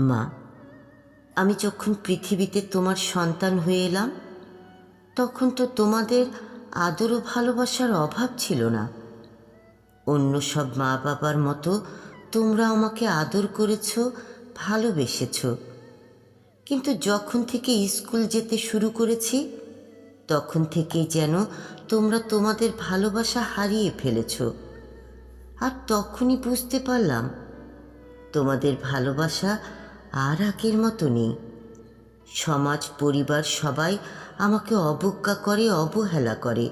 মা, আমি যখন পৃথিবীতে তোমার সন্তান হয়ে এলাম, তখন তো তোমাদের আদর ও ভালোবাসার অভাব ছিল না। অন্য সব মা বাবার মতো তোমরা আমাকে আদর করেছ, ভালোবেসেছ। কিন্তু যখন থেকে স্কুল যেতে শুরু করেছি, তখন থেকেই যেন তোমরা তোমাদের ভালোবাসা হারিয়ে ফেলেছ। আর তখনই বুঝতে পারলাম, তোমাদের ভালোবাসা আর আগের মতো নেই সমাজ, পরিবার সবাই আমাকে অবজ্ঞা করে, অবহেলা করে।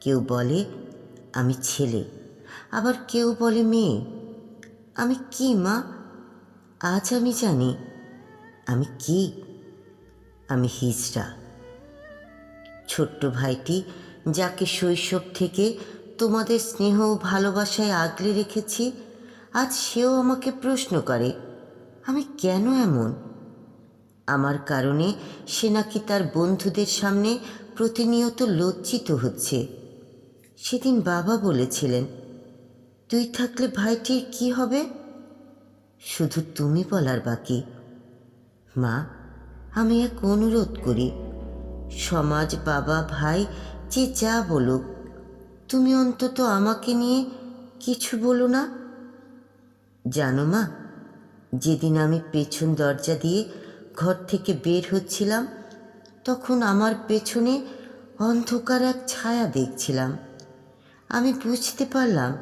কেউ বলে, আমি ছেলে। আবার কেউ বলে, মেয়ে। আমি কি, মা? আজ আমি জানি। আমি কি? আমি হিজড়া। ছোট্ট ভাইটি, যাকে শৈশব থেকে তোমাদের স্নেহ ও ভালোবাসায় আগলে রেখেছি, আজ সেও আমাকে প্রশ্ন করে। আমি কেন এমন? আমার কারণে সে নাকি তার বন্ধুদের সামনে প্রতিনিয়ত লজ্জিত হচ্ছে। সেদিন বাবা বলেছিলেন, তুই থাকলে ভাইটির কি হবে? শুধু তুমি বলার বাকি। মা, আমি এক অনুরোধ করি। সমাজ বাবা ভাই যে যা বলুক, তুমি অন্তত আমাকে নিয়ে কিছু বলো না? জানো মা যেদিন আমি পেছন দরজা দিয়ে ঘর থেকে বের হচ্ছিলাম, তখন আমার পেছনে অন্ধকার এক ছায়া দেখছিলাম। আমি বুঝতে পারলাম,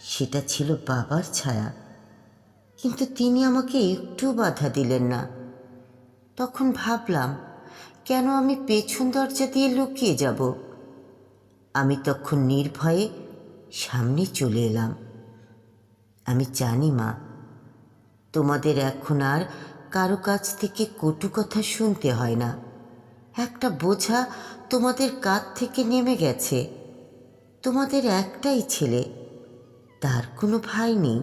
সেটা ছিল বাবার ছায়া। কিন্তু তিনি আমাকে একটু বাধা দিলেন না। তখন ভাবলাম, কেন আমি পেছন দরজা দিয়ে লুকিয়ে যাব? আমি তখন নির্ভয়ে সামনে চলে এলাম। আমি জানি মা তোমাদের এখন আর কারও কাছ থেকে কটু কথা শুনতে হয় না। একটা বোঝা তোমাদের কাঁধ থেকে নেমে গেছে। তোমাদের একটাই ছেলে, তার কোনো ভাই নেই।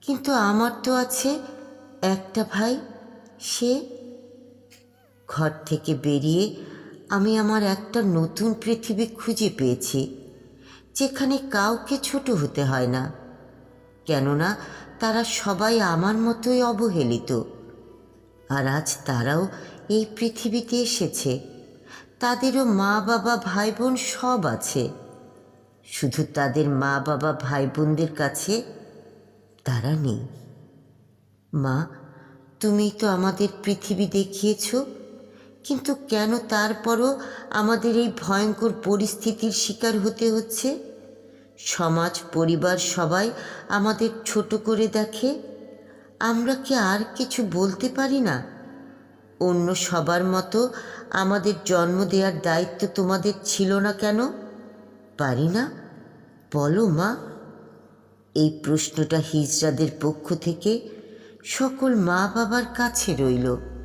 কিন্তু আমার তো আছে একটা ভাই, সে ঘর থেকে বেরিয়ে আমি আমার একটা নতুন পৃথিবী খুঁজে পেয়েছি, যেখানে কাউকে ছোট হতে হয় না। কেননা তারা সবাই আমার মতোই অবহেলিত। আর আজ তারাও এই পৃথিবীতে এসেছে। তাদেরও মা, বাবা ভাই বোন সব আছে। শুধু তাদের মা, বাবা ভাই বোনদের কাছে তারা নেই। মা তুমি তো আমাদের পৃথিবী দেখিয়েছ। কিন্তু কেন তারপরও আমাদের এই ভয়ঙ্কর পরিস্থিতির শিকার হতে হচ্ছে? সমাজ, পরিবার, সবাই আমাদের ছোট করে দেখে। আমরা কি আর কিছু বলতে পারি না? অন্য সবার মতো আমাদের জন্ম দেওয়ার দায়িত্ব তোমাদের ছিল না কেন? পারি না? বলো মা। এই প্রশ্নটা হিজড়াদের পক্ষ থেকে সকল মা বাবার কাছে রইল।